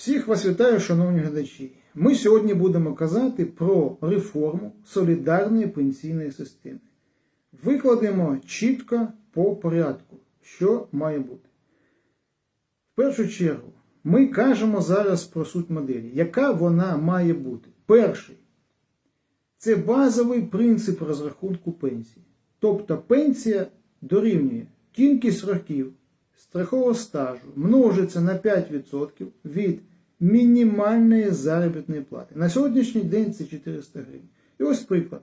Всіх вас вітаю, шановні глядачі. Ми сьогодні будемо казати про реформу солідарної пенсійної системи. Викладемо чітко по порядку, що має бути. В першу чергу, ми кажемо зараз про суть моделі. Яка вона має бути? Перший це базовий принцип розрахунку пенсії. Тобто пенсія дорівнює кількість років страхового стажу множиться на 5% від мінімальної заробітної плати. На сьогоднішній день це 400 гривень. І ось приклад.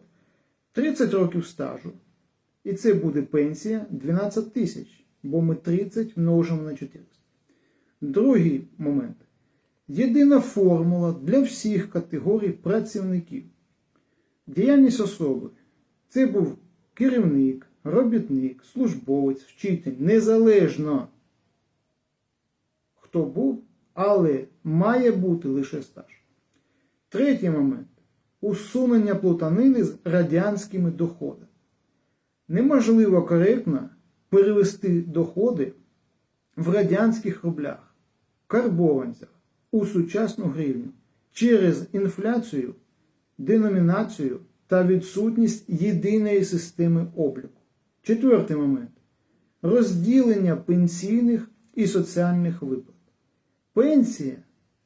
30 років стажу. І це буде пенсія 12 тисяч, бо ми 30 множимо на 400. Другий момент. Єдина формула для всіх категорій працівників. Діяльність особи. Це був керівник, робітник, службовець, вчитель, незалежно хто був, але має бути лише стаж. Третій момент усунення плутанини з радянськими доходами. Неможливо коректно перевести доходи в радянських рублях, карбованцях у сучасну гривню через інфляцію, деномінацію та відсутність єдиної системи обліку. Четвертий момент розділення пенсійних і соціальних виплат. Пенсія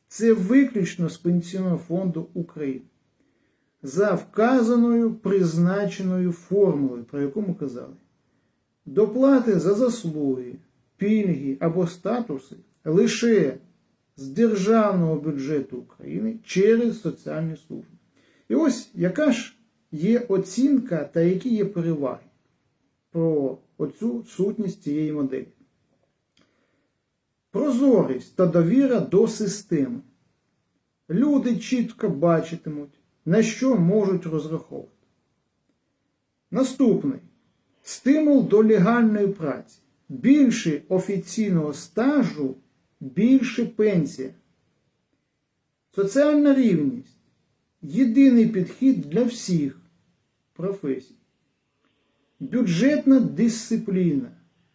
це виключно з Пенсійного фонду України. За вказаною призначеною формулою, про яку ми казали. Доплати за заслуги, пільги або статуси лише з державного бюджету України через соціальні служби. І ось яка ж є оцінка та які є переваги про оцю сутність цієї моделі. Прозорість та довіра до системи. Люди чітко бачитимуть, на що можуть розраховувати. Наступний стимул до легальної праці. Більше офіційного стажу, більше пенсія. Соціальна рівність єдиний підхід для всіх професій. Бюджетна дисципліна,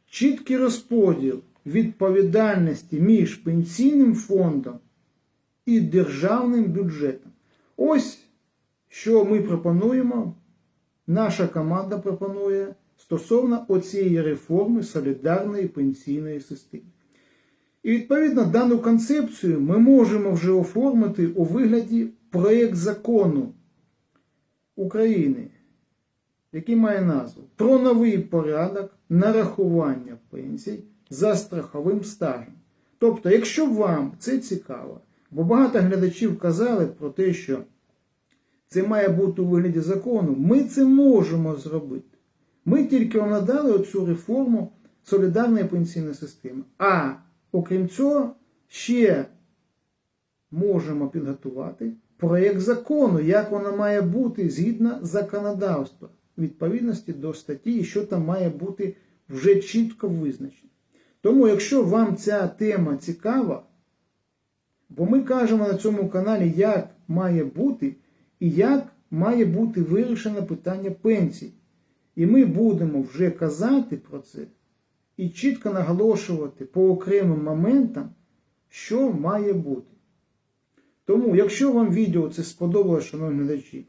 чіткий розподіл відповідальності між пенсійним фондом і державним бюджетом. Ось що ми пропонуємо, наша команда пропонує стосовно оцієї реформи солідарної пенсійної системи. І відповідно дану концепцію ми можемо вже оформити у вигляді проєкт закону України, який має назву про новий порядок нарахування пенсій за страховим стажем. Тобто, якщо вам це цікаво, бо багато глядачів казали про те, що це має бути у вигляді закону, ми це можемо зробити. Ми тільки надали оцю реформу солідарної пенсійної системи. А окрім цього, ще можемо підготувати проєкт закону, як воно має бути згідно законодавства, відповідності до статті, що там має бути вже чітко визначено. Тому, якщо вам ця тема цікава, бо ми кажемо на цьому каналі, як має бути і як має бути вирішено питання пенсій. І ми будемо вже казати про це і чітко наголошувати по окремим моментам, що має бути. Тому, якщо вам відео це сподобалося, шановні глядачі,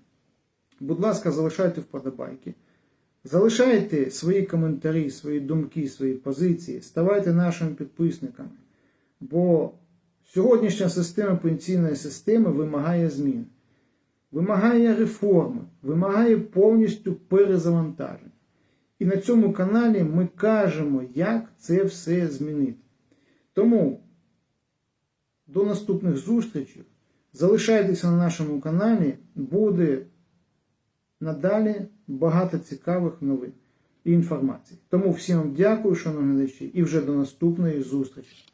будь ласка, залишайте вподобайки. Залишайте свої коментарі, свої думки, свої позиції, ставайте нашими підписниками. Бо сьогоднішня система пенсійної системи вимагає змін, вимагає реформи, вимагає повністю перезавантаження. І на цьому каналі ми кажемо, як це все змінити. Тому до наступних зустрічей. Залишайтеся на нашому каналі, буде надалі багато цікавих новин і інформації. Тому всім дякую, шановні глядачі, і вже до наступної зустрічі.